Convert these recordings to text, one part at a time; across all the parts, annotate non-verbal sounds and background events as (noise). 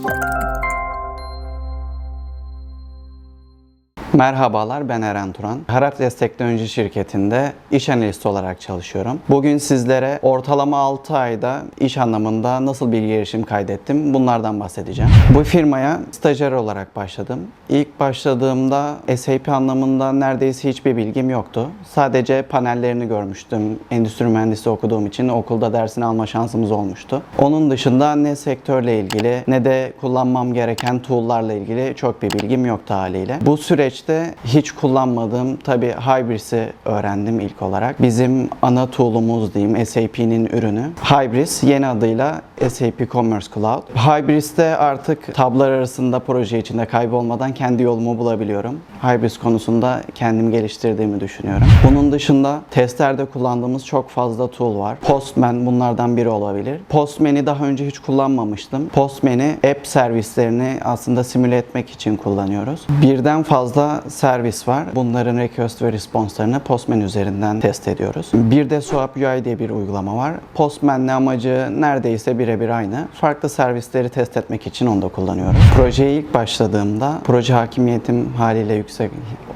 Thank you. Merhabalar ben Eren Turan. Herakles Teknoloji Şirketi'nde iş analisti olarak çalışıyorum. Bugün sizlere ortalama 6 ayda iş anlamında nasıl bir gelişim kaydettim bunlardan bahsedeceğim. Bu firmaya stajyer olarak başladım. İlk başladığımda SAP anlamında neredeyse hiçbir bilgim yoktu. Sadece panellerini görmüştüm. Endüstri mühendisi okuduğum için okulda dersini alma şansımız olmuştu. Onun dışında ne sektörle ilgili ne de kullanmam gereken tool'larla ilgili çok bir bilgim yoktu haliyle. Bu süreçte hiç kullanmadığım tabi Hybris'i öğrendim ilk olarak. Bizim ana tool'umuz diyeyim SAP'nin ürünü. Hybris yeni adıyla SAP Commerce Cloud. Hybris'te artık tablar arasında proje içinde kaybolmadan kendi yolumu bulabiliyorum. Hybris konusunda kendimi geliştirdiğimi düşünüyorum. Bunun dışında testlerde kullandığımız çok fazla tool var. Postman bunlardan biri olabilir. Postman'i daha önce hiç kullanmamıştım. Postman'i app servislerini aslında simüle etmek için kullanıyoruz. Birden fazla servis var. Bunların request ve response'larını Postman üzerinden test ediyoruz. Bir de Swap UI diye bir uygulama var. Postman'le amacı neredeyse birebir aynı. Farklı servisleri test etmek için onu da kullanıyoruz. Projeye ilk başladığımda proje hakimiyetim haliyle yüksek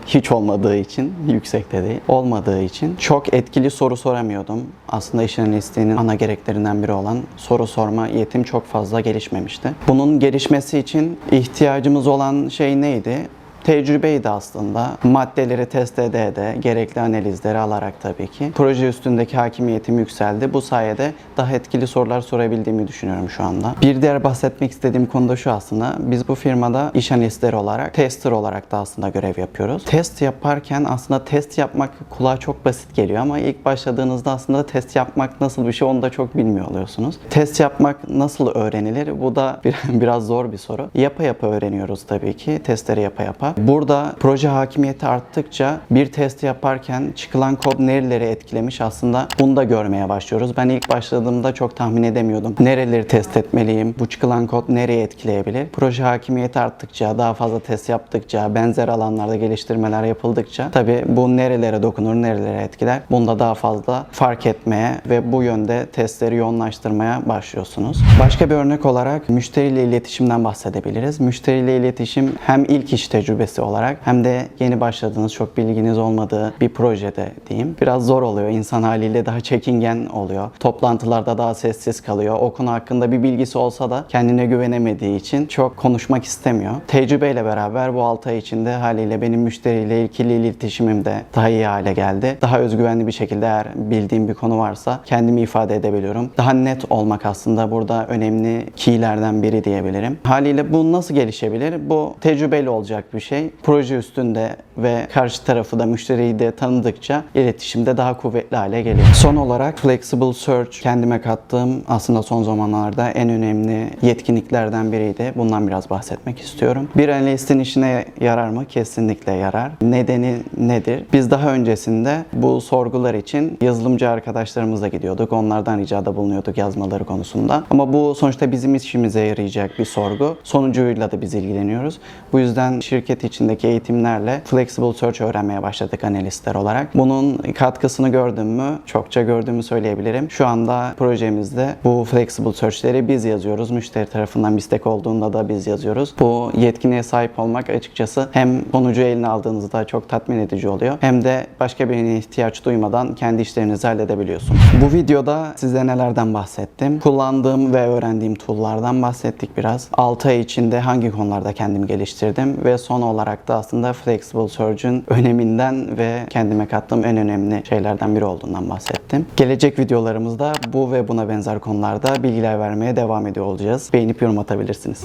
hiç olmadığı için, yüksek de değil, olmadığı için çok etkili soru soramıyordum. Aslında iş analistliğinin ana gereklerinden biri olan soru sorma yetim çok fazla gelişmemişti. Bunun gelişmesi için ihtiyacımız olan şey neydi? Tecrübeydi aslında. Maddeleri test ede gerekli analizleri alarak tabii ki. Proje üstündeki hakimiyetim yükseldi. Bu sayede daha etkili sorular sorabildiğimi düşünüyorum şu anda. Bir diğer bahsetmek istediğim konu da şu aslında. Biz bu firmada iş analistleri olarak, tester olarak da aslında görev yapıyoruz. Test yaparken aslında test yapmak kulağa çok basit geliyor ama ilk başladığınızda aslında test yapmak nasıl bir şey onu da çok bilmiyor oluyorsunuz. Test yapmak nasıl öğrenilir? Bu da bir- (laughs) biraz zor bir soru. Yapa yapa öğreniyoruz tabii ki. Testleri yapa yapa. Burada proje hakimiyeti arttıkça bir test yaparken çıkılan kod nereleri etkilemiş aslında bunu da görmeye başlıyoruz. Ben ilk başladığımda çok tahmin edemiyordum. Nereleri test etmeliyim? Bu çıkılan kod nereye etkileyebilir? Proje hakimiyeti arttıkça, daha fazla test yaptıkça, benzer alanlarda geliştirmeler yapıldıkça tabii bu nerelere dokunur, nerelere etkiler? Bunda daha fazla fark etmeye ve bu yönde testleri yoğunlaştırmaya başlıyorsunuz. Başka bir örnek olarak müşteriyle iletişimden bahsedebiliriz. Müşteriyle iletişim hem ilk iş tecrübesi olarak hem de yeni başladığınız çok bilginiz olmadığı bir projede diyeyim. Biraz zor oluyor. İnsan haliyle daha çekingen oluyor. Toplantılarda daha sessiz kalıyor. O konu hakkında bir bilgisi olsa da kendine güvenemediği için çok konuşmak istemiyor. Tecrübeyle beraber bu 6 ay içinde haliyle benim müşteriyle ilgili iletişimim de daha iyi hale geldi. Daha özgüvenli bir şekilde eğer bildiğim bir konu varsa kendimi ifade edebiliyorum. Daha net olmak aslında burada önemli keylerden biri diyebilirim. Haliyle bu nasıl gelişebilir? Bu tecrübeyle olacak bir şey. Proje üstünde ve karşı tarafı da müşteriyi de tanıdıkça iletişimde daha kuvvetli hale geliyor. Son olarak Flexible Search kendime kattığım aslında son zamanlarda en önemli yetkinliklerden biriydi. Bundan biraz bahsetmek istiyorum. Bir analistin işine yarar mı? Kesinlikle yarar. Nedeni nedir? Biz daha öncesinde bu sorgular için yazılımcı arkadaşlarımızla gidiyorduk. Onlardan ricada bulunuyorduk yazmaları konusunda. Ama bu sonuçta bizim işimize yarayacak bir sorgu. Sonucuyla da biz ilgileniyoruz. Bu yüzden şirket içindeki eğitimlerle Flexible Search öğrenmeye başladık analistler olarak. Bunun katkısını gördüm mü? Çokça gördüğümü söyleyebilirim. Şu anda projemizde bu Flexible Search'leri biz yazıyoruz. Müşteri tarafından istek olduğunda da biz yazıyoruz. Bu yetkinliğe sahip olmak açıkçası hem sonucu eline aldığınızda çok tatmin edici oluyor. Hem de başka birine ihtiyaç duymadan kendi işlerinizi halledebiliyorsunuz. Bu videoda size nelerden bahsettim? Kullandığım ve öğrendiğim tool'lardan bahsettik biraz. 6 ay içinde hangi konularda kendimi geliştirdim ve son olarak da aslında Flexible Search'ün öneminden ve kendime kattığım en önemli şeylerden biri olduğundan bahsettim. Gelecek videolarımızda bu ve buna benzer konularda bilgiler vermeye devam ediyor olacağız. Beğenip yorum atabilirsiniz.